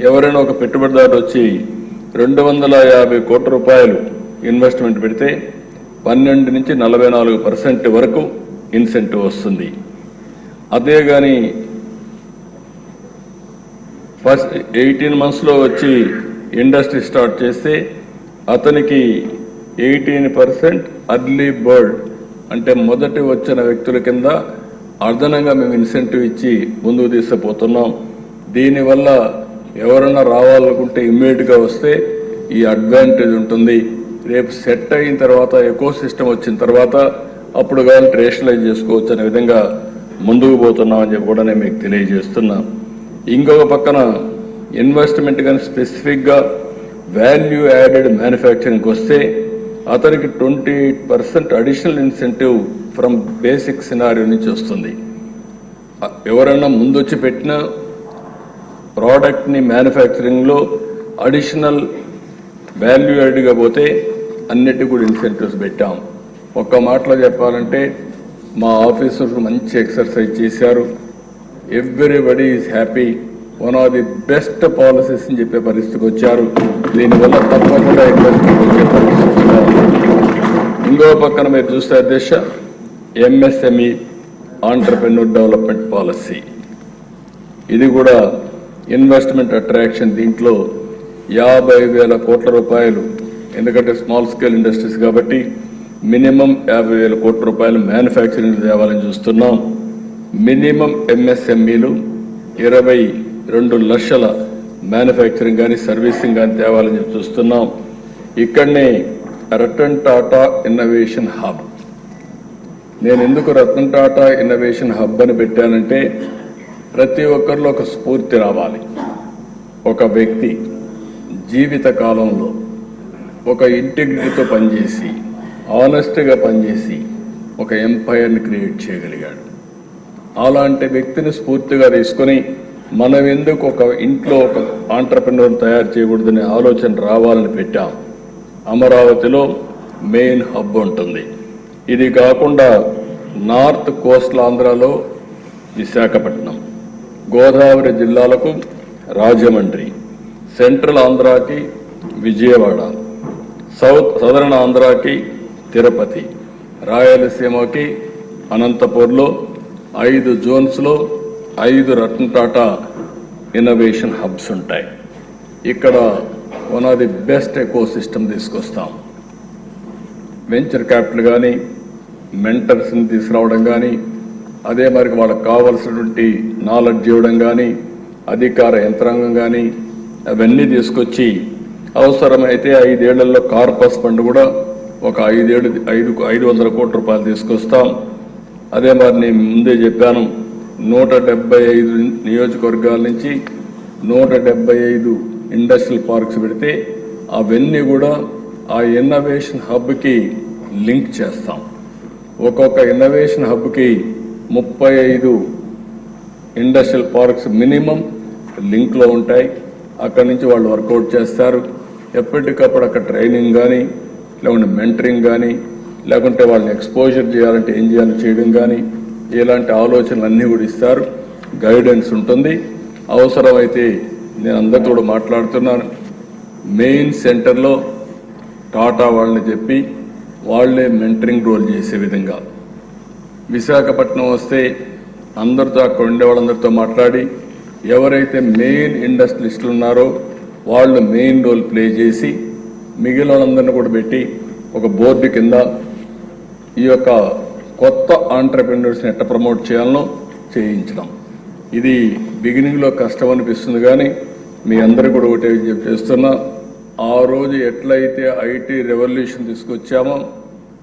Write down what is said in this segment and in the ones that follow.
ఎవరైనా ఒక పెట్టుబడిదారు వచ్చి రెండు వందల యాభై కోట్ల రూపాయలు ఇన్వెస్ట్మెంట్ పెడితే పన్నెండు నుంచి నలభై నాలుగు పర్సెంట్ వరకు ఇన్సెంటివ్ వస్తుంది. అదే కానీ ఫస్ట్ ఎయిటీన్ మంత్స్లో వచ్చి ఇండస్ట్రీ స్టార్ట్ చేస్తే అతనికి ఎయిటీన్ పర్సెంట్ అర్లీ బర్డ్ అంటే మొదటి వచ్చిన వ్యక్తుల కింద అదనంగా మేము ఇన్సెంటివ్ ఇచ్చి ముందుకు తీసుకుపోతున్నాం. దీనివల్ల ఎవరైనా రావాలనుకుంటే ఇమ్మీడియట్గా వస్తే ఈ అడ్వాంటేజ్ ఉంటుంది. రేపు సెట్ అయిన తర్వాత ఎకో సిస్టమ్ వచ్చిన తర్వాత అప్పుడు కానీ రేషనలైజ్ చేసుకోవచ్చు అనే విధంగా ముందుకు పోతున్నాం అని చెప్పి కూడా నేను మీకు తెలియజేస్తున్నా. ఇంకొక పక్కన ఇన్వెస్ట్మెంట్ కానీ స్పెసిఫిక్గా వాల్యూ యాడెడ్ మ్యానుఫ్యాక్చరింగ్కి వస్తే అతనికి twenty percent additional incentive from basic scenario నుంచి వస్తుంది. ఎవరన్నా ముందు ముందొచ్చి పెట్టిన ప్రోడక్ట్ని మ్యానుఫ్యాక్చరింగ్లో అడిషనల్ వాల్యూ యాడ్గా పోతే అన్నిటికీ కూడా ఇన్సెంటివ్స్ పెట్టాం. ఒక్క మాటలో చెప్పాలంటే మా ఆఫీసర్స్ మంచి ఎక్సర్సైజ్ చేశారు. Everybody is happy. One of the best policies అని చెప్పే పరిస్థితికి వచ్చారు. దీనివల్ల తప్పకుండా ఇన్వెస్ట్మెంట్ వచ్చే పరిస్థితి ఇంకో పక్కన మీరు చూస్తే అధ్యక్ష ఎంఎస్ఎంఈ ఆంటర్ప్రెన్యూర్ డెవలప్మెంట్ పాలసీ ఇది కూడా ఇన్వెస్ట్మెంట్ అట్రాక్షన్ దీంట్లో యాభై వేల కోట్ల రూపాయలు ఎందుకంటే స్మాల్ స్కేల్ ఇండస్ట్రీస్ కాబట్టి మినిమం యాభై వేల కోట్ల రూపాయలు మ్యానుఫ్యాక్చరింగ్ తేవాలని చూస్తున్నాం. మినిమం ఎంఎస్ఎంఈలు ఇరవై రెండు లక్షల మ్యానుఫ్యాక్చరింగ్ కానీ సర్వీసింగ్ కానీ తేవాలని చెప్పి చూస్తున్నాం. ఇక్కడనే రతన్ టాటా ఇన్నోవేషన్ హబ్. నేను ఎందుకు రతన్ టాటా ఇన్నోవేషన్ హబ్ అని పెట్టానంటే ప్రతి ఒక్కరిలో ఒక స్ఫూర్తి రావాలి. ఒక వ్యక్తి జీవిత కాలంలో ఒక ఇంటిగ్రిటీతో పనిచేసి ఆనెస్ట్గా పనిచేసి ఒక ఎంపైర్ని క్రియేట్ చేయగలిగాడు. అలాంటి వ్యక్తిని స్ఫూర్తిగా తీసుకొని మనం ఎందుకు ఒక ఇంట్లో ఒక ఆంటర్ప్రినర్ తయారు చేయకూడదనే ఆలోచన రావాలని పెట్టాం. అమరావతిలో మెయిన్ హబ్ ఉంటుంది. ఇది కాకుండా నార్త్ కోస్టల్ ఆంధ్రాలో విశాఖపట్నం. గోదావరి జిల్లాలకు రాజమండ్రి సెంట్రల్ ఆంధ్రాకి విజయవాడ సౌత్ సదరన్ ఆంధ్రాకి తిరుపతి రాయలసీమకి అనంతపూర్లో ఐదు జోన్స్లో ఐదు రత్న టాటా ఇన్నోవేషన్ హబ్స్ ఉంటాయి. ఇక్కడ one of the best eco system తీసుకొస్తాం. వెంచర్ క్యాపిటల్ కానీ మెంటర్స్ని తీసుకురావడం కానీ అదే మరి వాళ్ళకి కావలసినటువంటి నాలెడ్జ్ ఇవ్వడం కానీ అధికార యంత్రాంగం కానీ అవన్నీ తీసుకొచ్చి అవసరమైతే ఐదేళ్ళలో కార్పస్ ఫండ్ కూడా ఒక ఐదేళ్ళు ఐదు ఐదు వందల కోట్ల రూపాయలు తీసుకొస్తాం. అదే మరి నేను ముందే చెప్పాను నూట డెబ్బై ఐదు నియోజకవర్గాల నుంచి నూట డెబ్బై ఐదు ఇండస్ట్రియల్ పార్క్స్ పెడితే అవన్నీ కూడా ఆ ఇన్నోవేషన్ హబ్కి లింక్ చేస్తాం. ఒక్కొక్క ఇన్నోవేషన్ హబ్కి ముప్పై ఐదు ఇండస్ట్రియల్ పార్క్స్ మినిమం లింక్లో ఉంటాయి. అక్కడి నుంచి వాళ్ళు వర్కౌట్ చేస్తారు. ఎప్పటికప్పుడు అక్కడ ట్రైనింగ్ కానీ లేకుంటే మెంటరింగ్ కానీ లేకుంటే వాళ్ళని ఎక్స్పోజర్ చేయాలంటే ఏం చేయాలో చేయడం కానీ ఇలాంటి ఆలోచనలు అన్నీ కూడా ఇస్తారు. గైడెన్స్ ఉంటుంది. అవసరమైతే నేను అందరితో కూడా మాట్లాడుతున్నాను. మెయిన్ సెంటర్లో టాటా వాళ్ళని చెప్పి వాళ్ళే మెంటరింగ్ రోల్ చేసే విధంగా విశాఖపట్నం వస్తే అందరితో అక్కడ ఉండే వాళ్ళందరితో మాట్లాడి ఎవరైతే మెయిన్ ఇండస్ట్రియలిస్టులు ఉన్నారో వాళ్ళు మెయిన్ రోల్ ప్లే చేసి మిగిలిన వాళ్ళందరినీ కూడా పెట్టి ఒక బోర్డు కింద ఈ యొక్క కొత్త ఆంటర్ప్రినర్స్ని ఎట్ట ప్రమోట్ చేయాలనో చేయించడం. ఇది బిగినింగ్లో కష్టం అనిపిస్తుంది కానీ మీ అందరూ కూడా ఒకటే చేస్తున్నా ఆ రోజు ఎట్లయితే ఐటీ రెవల్యూషన్ తీసుకొచ్చామో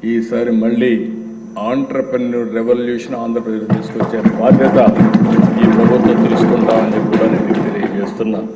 ఈసారి మళ్ళీ ఆంటర్ప్రెన్యూర్ రెవల్యూషన్ ఆంధ్రప్రదేశ్ తీసుకొచ్చే బాధ్యత ఈ ప్రభుత్వం తెలుసుకుంటామని చెప్పి కూడా నేను తెలియజేస్తున్నాను